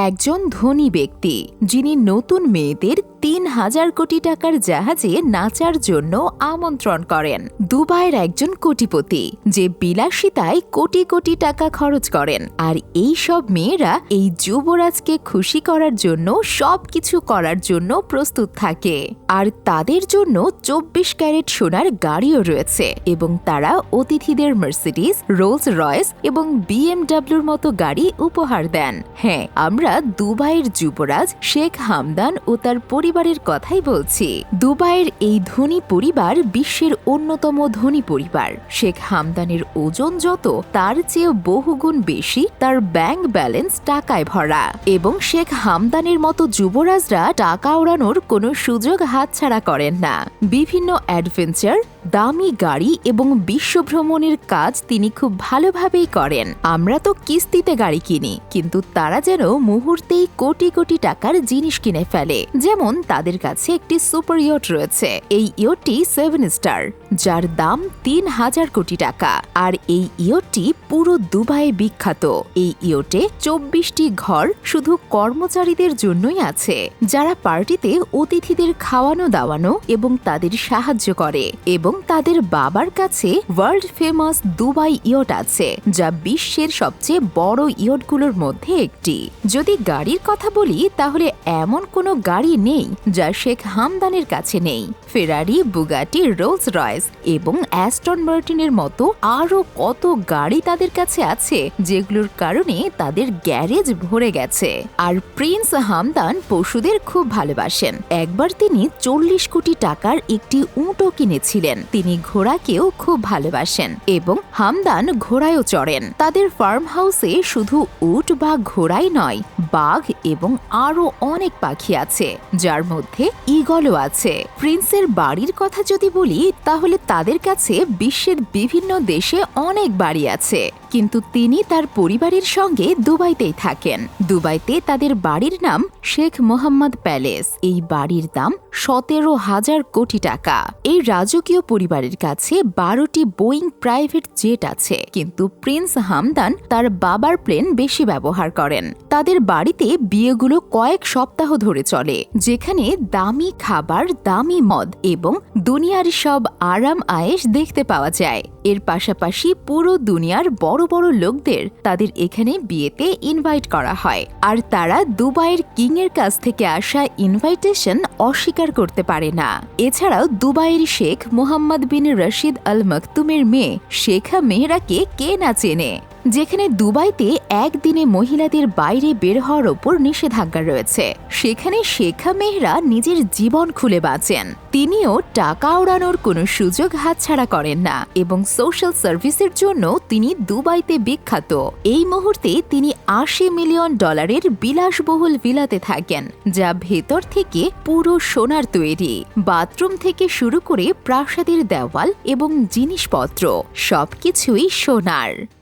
একজন ধনী ব্যক্তি যিনি নতুন মেয়েদের তিন হাজার কোটি টাকার জাহাজে নাচার জন্য আমন্ত্রণ করেন। দুবাইয়ের একজন কোটিপতি, যে বিলাসিতায় কোটি কোটি টাকা খরচ করেন। আর এই সব মেয়েরা এই যুবরাজকে খুশি করার জন্য, সবকিছু করার জন্য প্রস্তুত থাকে। আর তাদের জন্য চব্বিশ ক্যারেট সোনার গাড়িও রয়েছে এবং তারা অতিথিদের মার্সিডিস রোলস রয়েস এবং বিএমডাব্লিউর মতো গাড়ি উপহার দেন। হ্যাঁ আমরা দুবাইয়ের যুবরাজ শেখ হামদান ও তার পরিবারের কথাই বলছি। দুবাইয়ের এই ধনী পরিবার বিশ্বের অন্যতম ধনী পরিবার। শেখ হামদানের ওজন যত, তার চেয়ে বহুগুণ বেশি তার ব্যাংক ব্যালেন্স টাকায় ভরা। এবং শেখ হামদানের মতো যুবরাজরা টাকা ওড়ানোর কোনো সুযোগ হাতছাড়া করেন না। বিভিন্ন অ্যাডভেঞ্চার দামি গাড়ি এবং বিশ্বভ্রমণের কাজ তিনি খুব ভালোভাবেই করেন। আমরা তো কিস্তিতে গাড়ি কিনি, কিন্তু তারা যেন মুহূর্তেই কোটি কোটি টাকার জিনিস কিনে ফেলে। যেমন তাদের কাছে একটি সুপার ইয়ট রয়েছে, এই ইয়টটি সেভেন স্টার। যার দাম তিন হাজার কোটি টাকা। আর এই ইয়টটি পুরো দুবাইয়ে বিখ্যাত। এই ইয়টে চব্বিশটি ঘর শুধু কর্মচারীদের জন্যই আছে। যারা পার্টিতে অতিথিদের খাওয়ানো, দাওয়ানো এবং তাদের সাহায্য করে এবং তাদের বাবার কাছে ওয়ার্ল্ড ফেমাস দুবাই ইয়ট আছে, যা বিশ্বের সবচেয়ে বড় ইয়টগুলোর মধ্যে একটি। যদি গাড়ির কথা বলি, তাহলে এমন কোনো গাড়ি নেই যা শেখ হামদানের কাছে নেই। ফেরারি, বুগাটি, রোলস রয়েস এবং অ্যাস্টন মার্টিনের মতো আরও কত গাড়ি তাদের কাছে আছে, যেগুলোর কারণে তাদের গ্যারেজ ভরে গেছে। আর প্রিন্স হামদান পশুদের খুব ভালোবাসেন। একবার তিনি চল্লিশ কোটি টাকার একটি উঁটও কিনেছিলেন। তিনি ঘোড়াকেও খুব ভালোবাসেন এবং হামদান ঘোড়ায়ও চড়েন। তাদের ফার্ম হাউসে শুধু উট বা ঘোড়াই নয়, বাঘ এবং আরও অনেক পাখি আছে, যার মধ্যে ইগলও আছে। প্রিন্সের বাড়ির কথা যদি বলি, তাহলে তাদের কাছে বিশ্বের বিভিন্ন দেশে অনেক বাড়ি আছে। কিন্তু তিনি তার পরিবারের সঙ্গে দুবাইতেই থাকেন। দুবাইতে তাদের বাড়ির নাম শেখ মোহাম্মদ প্যালেস। এই বাড়ির দাম সতেরো হাজার কোটি টাকা। এই রাজকীয় পরিবারের কাছে বারোটি বোয়িং প্রাইভেট জেট আছে। কিন্তু প্রিন্স হামদান তার বাবার প্লেন বেশি ব্যবহার করেন। তাদের বাড়িতে বিয়েগুলো কয়েক সপ্তাহ ধরে চলে, যেখানে দামি খাবার, দামি মদ এবং দুনিয়ার সব আরাম আয়েশ দেখতে পাওয়া যায়। এর পাশাপাশি পুরো দুনিয়ার বড় বড় লোকদের তাদের এখানে বিয়েতে ইনভাইট করা হয়। আর তারা দুবাইয়ের কিং এর কাছ থেকে আসা ইনভাইটেশন অস্বীকার করতে পারে না। এছাড়াও দুবাইয়ের শেখ মোহাম্মদ বিন রশিদ আল মকতুমের মেয়ে শেখা মেহরাকে কে না চেনে? যেখানে দুবাইতে একদিনে মহিলাদের বাইরে বের হওয়ার ওপর নিষেধাজ্ঞা রয়েছে। সেখানে শেখা মেহরা নিজের জীবন খুলে বাঁচেন। তিনিও টাকা ওড়ানোর কোনো সুযোগ হাতছাড়া করেন না এবং সোশ্যাল সার্ভিসের জন্য তিনি দুবাইতে বিখ্যাত। এই মুহূর্তে তিনি আশি মিলিয়ন ডলারের বিলাসবহুল ভিলাতে থাকেন, যা ভেতর থেকে পুরো সোনার তৈরি। বাথরুম থেকে শুরু করে প্রাসাদের দেওয়াল এবং জিনিসপত্র, সবকিছুই সোনার।